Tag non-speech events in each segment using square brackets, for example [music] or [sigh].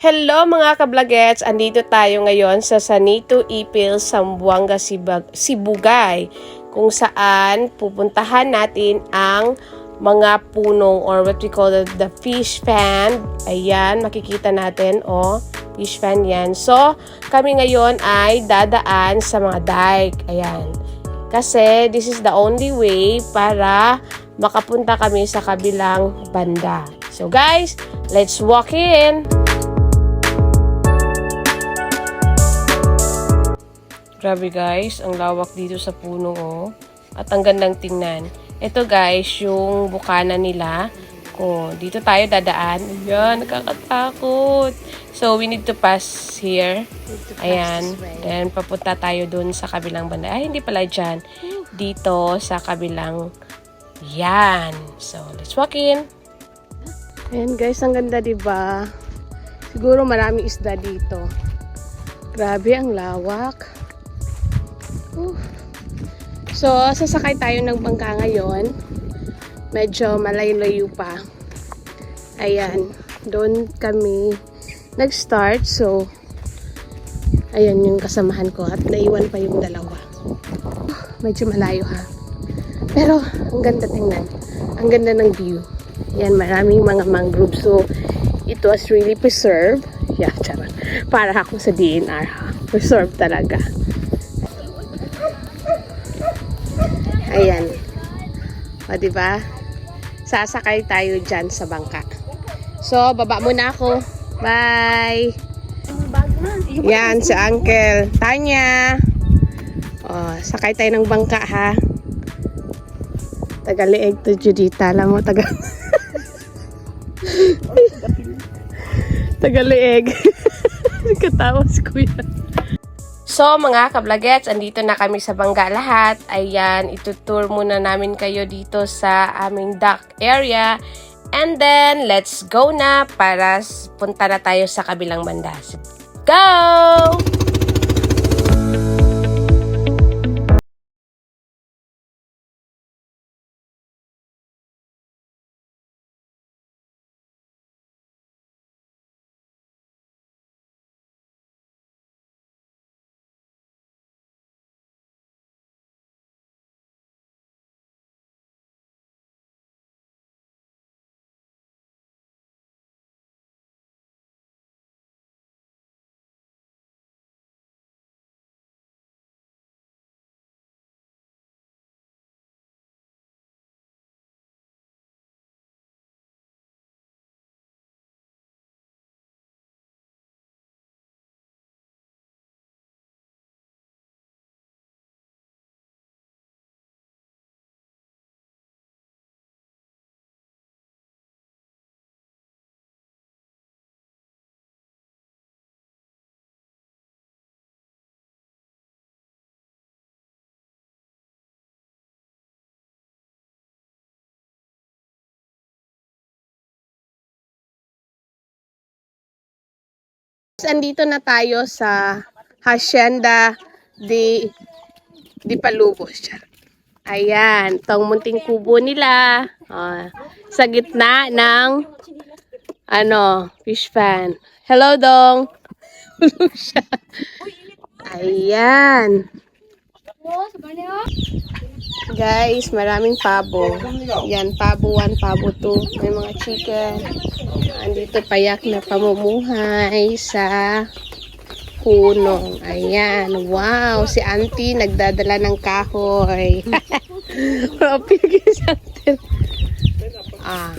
Hello mga kablagets! Andito tayo ngayon sa Sanito Ipil, Sambuanga, Sibugay kung saan pupuntahan natin ang mga punong or what we call the, the fish fan. Ayan, makikita natin, oh, fish fan yan. So, kami ngayon ay dadaan sa mga dike. Ayan. Kasi this is the only way para makapunta kami sa kabilang banda. So guys, let's walk in! Grabe guys, ang lawak dito sa puno oh. At ang gandang tingnan. Ito guys, yung bukana nila. Oh, dito tayo dadaan. Ayan, nakakatakot. So, we need to pass here. Ayan. Then, papunta tayo dun sa kabilang banda. Ay, hindi pala dyan. Dito sa kabilang yan. So, let's walk in. Ayan guys, ang ganda 'di ba? Siguro maraming isda dito. Grabe ang lawak. So, sasakay tayo ng bangka ngayon. Medyo malayo-layo pa. Ayan, doon kami nag-start. So, ayan yung kasamahan ko at naiwan pa yung dalawa. Medyo malayo ha. Pero, ang ganda tingnan. Ang ganda ng view. Yan, maraming mga mangrove. So, it was really preserved. Yeah, charot. Para ako sa DNR ha. Preserved talaga. Ayan. O, diba? Sasakay tayo dyan sa bangka. So, baba muna ako. Bye! Yan, si Uncle. Tanya! O, sakay tayo ng bangka, ha? Tagalieg to Judita. Alam mo, taga... [laughs] Tagalieg. [laughs] Katawa si Kuya. So, mga kablagets, andito na kami sa Bangga lahat. Ayan, itutour muna namin kayo dito sa aming dock area. And then, let's go na para punta na tayo sa kabilang banda. Go! Andito na tayo sa Hacienda de di Palubos. Ayan, tong munting kubo nila. Ah, sa gitna ng ano, fish pan. Hello, Dong. Siya. [laughs] Ayan. Guys, maraming pabo. Yan, pabo 1, pabo 2. May mga chicken. Andito payak na pamumuhay sa puno. Ayan. Wow, si auntie nagdadala ng kahoy. [laughs] Si auntie. Ah.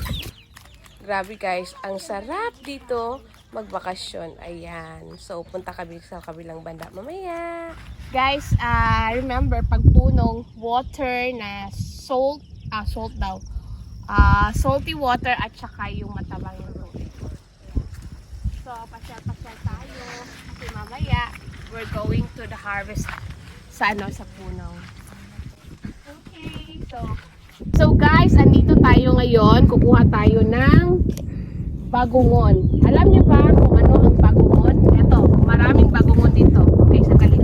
Grabe guys, ang sarap dito magbakasyon. Ayan. So, punta kami sa kabilang banda mamaya. Guys, ah remember, pag punong water na salt, ah, salt daw. Ah, salty water at saka yung matabang yung. So, pasyal-pasyal tayo. Kasi mamaya, we're going to the harvest sa ano, sa punong. Okay, so, so guys, andito tayo ngayon. Kukuha tayo ng bagungon. Alam niyo ba kung ano ang bagungon? Ito, maraming bagungon dito. Okay, sandali.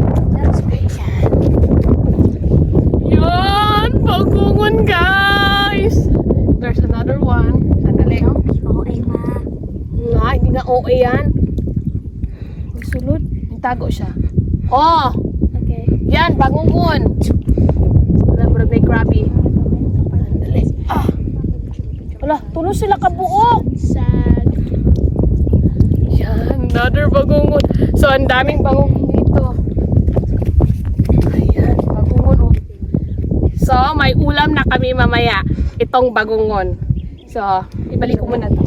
Yan! Bagungon, guys! There's another one. Sandali. Nga, hindi nga OA yan. sulod. Tago siya. Oh! Okay. Yan, bangungon. Murag may grabe. Dali. Ah! Wala, tulo sila kabuok. Sad. Yan, another bagungon. So, ang daming bagungon dito. Ayan, bagungon oh. So, may ulam na kami mamaya. Itong bagungon. So, ibalik ko muna to.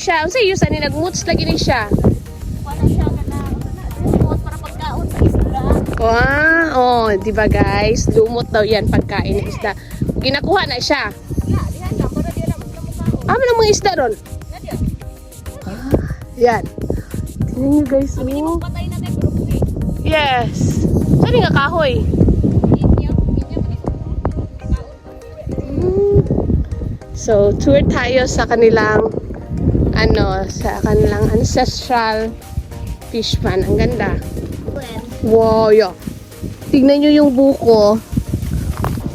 Ni siya? Unsay yusa ni nagmuts lagi ni siya? wala siya na. Lumot para pagkaon sa isla. Wow, oh, di ba guys? Lumot daw yan pagkain ng isda. Ginakuha na siya. Ya, dihan ka para di na kamukha. Ah, mga isda ron. Nadia. Yan. Tingnan nyo guys. Minimum Oh. patay na pero free. Yes. Saan nga kahoy? Inya, inya man ito. Mm. So, tour tayo sa kanilang ano, sa kanilang ancestral fish pan. Ang ganda. Wow, yo. Tignan nyo yung buko.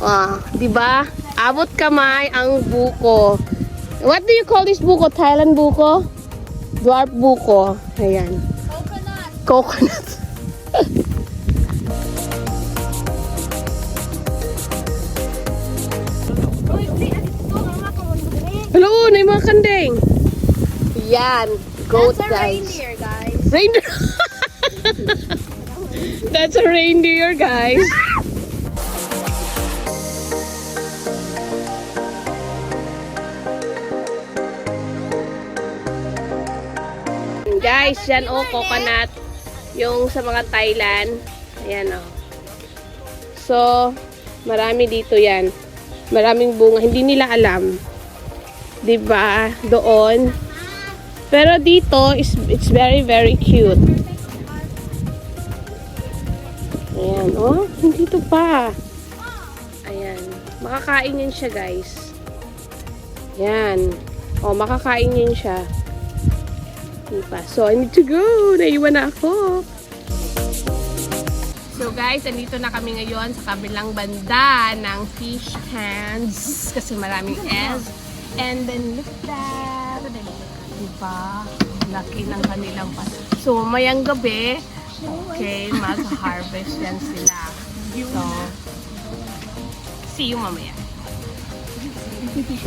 Ah, di ba? Abot kamay ang buko. What do you call this buko? Thailand buko? Dwarf buko. Ayan. Coconut. Coconut. Hello, na yung mga kandeng. Yan. Goat That's a guys. reindeer, guys. Reindeer. [laughs] That's a reindeer, guys. Guys, yan oh, coconut. Yung sa mga Thailand. Ayan oh. So, marami dito yan. Maraming bunga. Hindi nila alam. 'Di ba Doon. Pero dito, is it's very, very cute. Ayan, oh. Dito pa. Ayan. Makakain yan siya, guys. Ayan. Oh, makakain yan siya. Diba? So, I need to go. Naiwan na ako. So, guys, andito na kami ngayon sa kabilang banda ng fish hands. Kasi maraming S. And then, look that. Diba? Laki ng kanilang pa. So, mayang gabi, okay, mag-harvest yan sila. So, see you mamaya.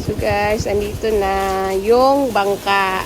So guys, andito na yung bangka.